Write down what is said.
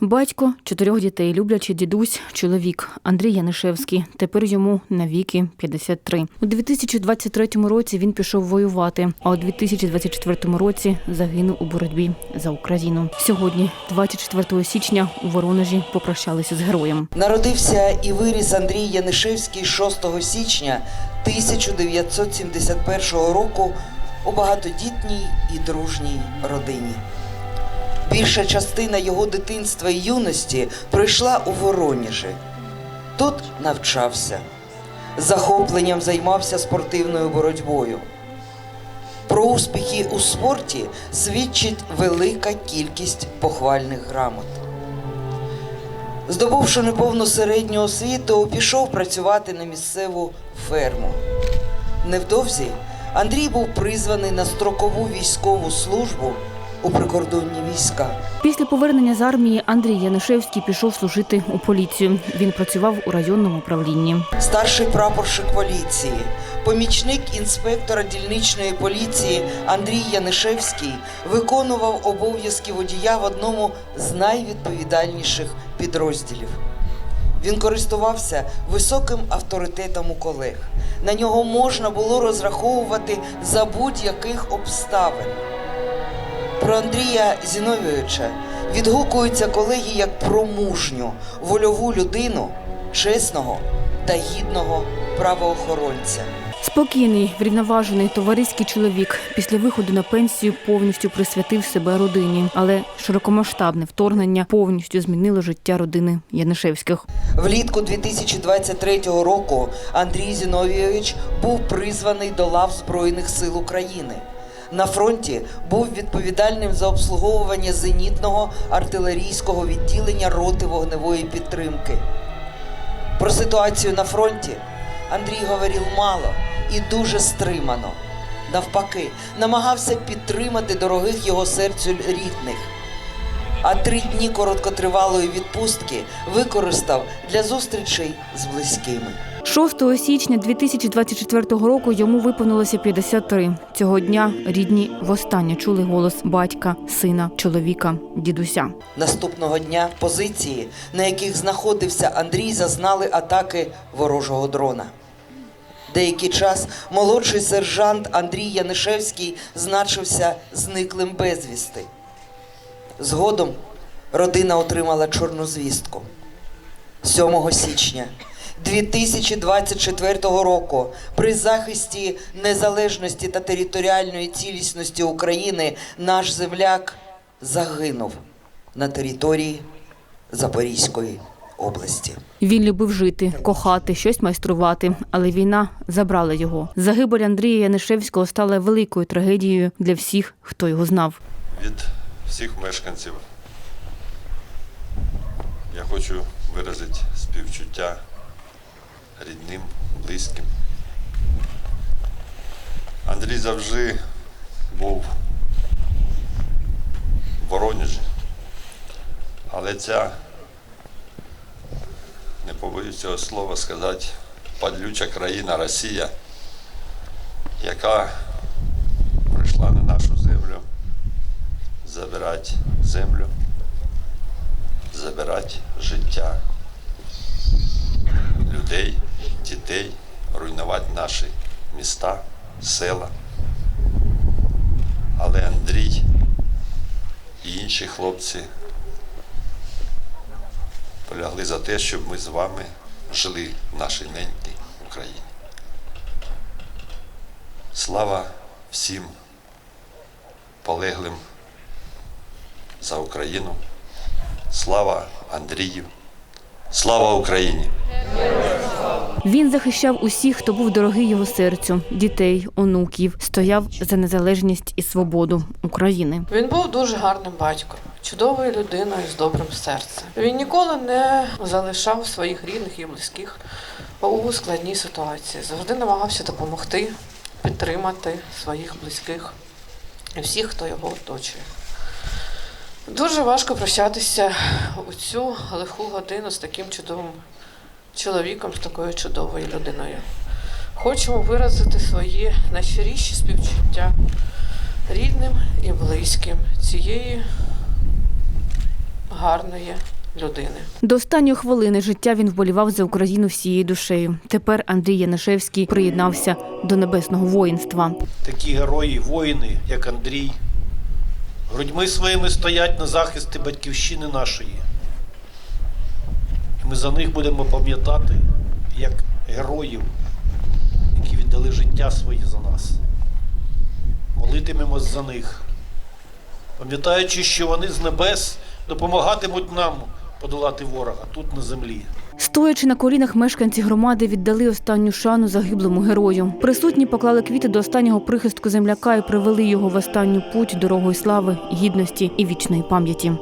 Батько чотирьох дітей, люблячий дідусь, чоловік Андрій Янишевський. Тепер йому навіки 53. У 2023 році він пішов воювати, а у 2024 році загинув у боротьбі за Україну. Сьогодні, 24 січня, у Воронежі попрощалися з героєм. Народився і виріс Андрій Янишевський 6 січня 1971 року у багатодітній і дружній родині. Більша частина його дитинства і юності пройшла у Воронежі. Тут навчався, захопленням займався спортивною боротьбою. Про успіхи у спорті свідчить велика кількість похвальних грамот. Здобувши неповну середню освіту, пішов працювати на місцеву ферму. Невдовзі Андрій був призваний на строкову військову службу у прикордонні війська. Після повернення з армії Андрій Янишевський пішов служити у поліцію. Він працював у районному управлінні. Старший прапорщик поліції, помічник інспектора дільничної поліції Андрій Янишевський виконував обов'язки водія в одному з найвідповідальніших підрозділів. Він користувався високим авторитетом у колег. На нього можна було розраховувати за будь-яких обставин. Про Андрія Зіновійовича відгукуються колеги як про мужню, вольову людину, чесного та гідного правоохоронця. Спокійний, врівноважений товариський чоловік після виходу на пенсію повністю присвятив себе родині, але широкомасштабне вторгнення повністю змінило життя родини Янишевських. Влітку 2023 року Андрій Зіновійович був призваний до лав Збройних сил України. На фронті був відповідальним за обслуговування зенітного артилерійського відділення роти вогневої підтримки. Про ситуацію на фронті Андрій говорив мало і дуже стримано. Навпаки, намагався підтримати дорогих його серцю рідних. А три дні короткотривалої відпустки використав для зустрічей з близькими. 6 січня 2024 року йому виповнилося 53. Цього дня рідні востаннє чули голос батька, сина, чоловіка, дідуся. Наступного дня позиції, на яких знаходився Андрій, зазнали атаки ворожого дрона. Деякий час молодший сержант Андрій Янишевський значився зниклим безвісти. Згодом родина отримала чорну звістку. 7 січня 2024 року при захисті незалежності та територіальної цілісності України наш земляк загинув на території Запорізької області. Він любив жити, кохати, щось майструвати, але війна забрала його. Загибель Андрія Янишевського стала великою трагедією для всіх, хто його знав. від всіх мешканців. Я хочу виразити співчуття рідним, близьким. Андрій завжди був в Воронежі, але ця, не побоюсь цього слова сказати, падлюча країна Росія, яка прийшла на нашу землю забирати землю, забирати життя людей, дітей, руйнувати наші міста, села. Але Андрій і інші хлопці полягли за те, щоб ми з вами жили в нашій ненькій Україні. Слава всім полеглим за Україну. Слава Андрію. Слава Україні! Він захищав усіх, хто був дорогий його серцю, дітей, онуків, стояв за незалежність і свободу України. Він був дуже гарним батьком, чудовою людиною з добрим серцем. Він ніколи не залишав своїх рідних і близьких у складній ситуації. Завжди намагався допомогти, підтримати своїх близьких і всіх, хто його оточує. Дуже важко прощатися у цю лиху годину з таким чудовим чоловіком, з такою чудовою людиною. Хочемо виразити свої найщиріші співчуття рідним і близьким цієї гарної людини. До останньої хвилини життя він вболівав за Україну всією душею. Тепер Андрій Янишевський приєднався до небесного воїнства. такі герої, воїни, як Андрій, грудьми своїми стоять на захисті батьківщини нашої. І ми за них будемо пам'ятати як героїв, які віддали життя своє за нас. Молитимемось за них, пам'ятаючи, що вони з небес допомагатимуть нам подолати ворога тут на землі. Стоячи на колінах, мешканці громади віддали останню шану загиблому герою. Присутні поклали квіти до останнього прихистку земляка і привели його в останню путь дорогою слави, гідності і вічної пам'яті.